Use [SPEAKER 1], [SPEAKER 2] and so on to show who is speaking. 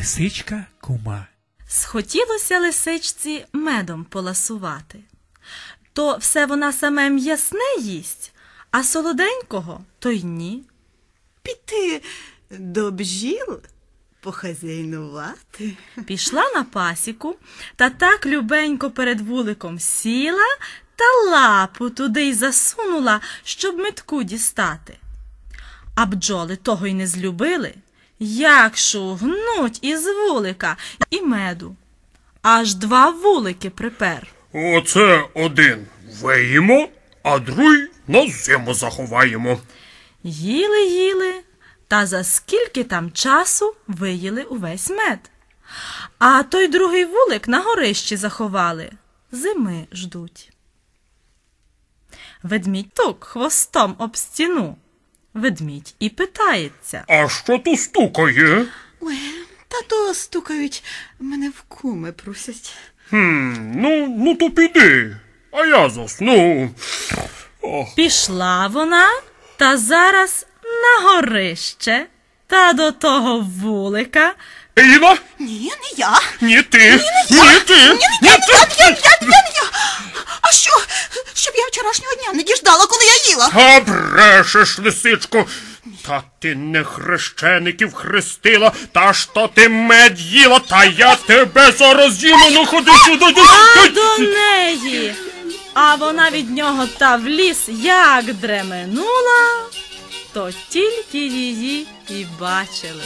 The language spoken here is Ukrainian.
[SPEAKER 1] лисичка кума.
[SPEAKER 2] Схотілося лисичці медом поласувати. То все вона саме м'ясне їсть, а солоденького то й ні.
[SPEAKER 3] Піти до бджіл, похазяйнувати.
[SPEAKER 2] Пішла на пасіку та так любенько перед вуликом сіла та лапу туди й засунула, щоб метку дістати. А бджоли того й не злюбили, як шугнуть із вулика і меду. Аж два вулики припер.
[SPEAKER 4] Оце один виїмо, а другий на зиму заховаємо.
[SPEAKER 2] Їли, їли, та за скільки там часу виїли увесь мед. А той другий вулик на горищі заховали, зими ждуть. Ведмідь тук хвостом об стіну. Ведмідь і питається.
[SPEAKER 4] А що то стукає?
[SPEAKER 3] Ой, та то стукають, мене в куми просять.
[SPEAKER 4] Хм, ну, ну то піди, а я засну. Ох,
[SPEAKER 2] Пішла вона та зараз на горище та до того вулика.
[SPEAKER 4] Іна?
[SPEAKER 3] Ні, не я.
[SPEAKER 4] Ні ти, ні ти, ні
[SPEAKER 3] Я, я, я, я, я. А що? Щоб я вчорашнього дня не діждала, коли я їла.
[SPEAKER 4] А брешеш, лисичко. Та ти не хрещеників хрестила, та то ти мед їла, та я тебе зараз їм, ну ходи сюди.
[SPEAKER 2] А до неї. А вона від нього та в ліс як дременула, то тільки її і бачили.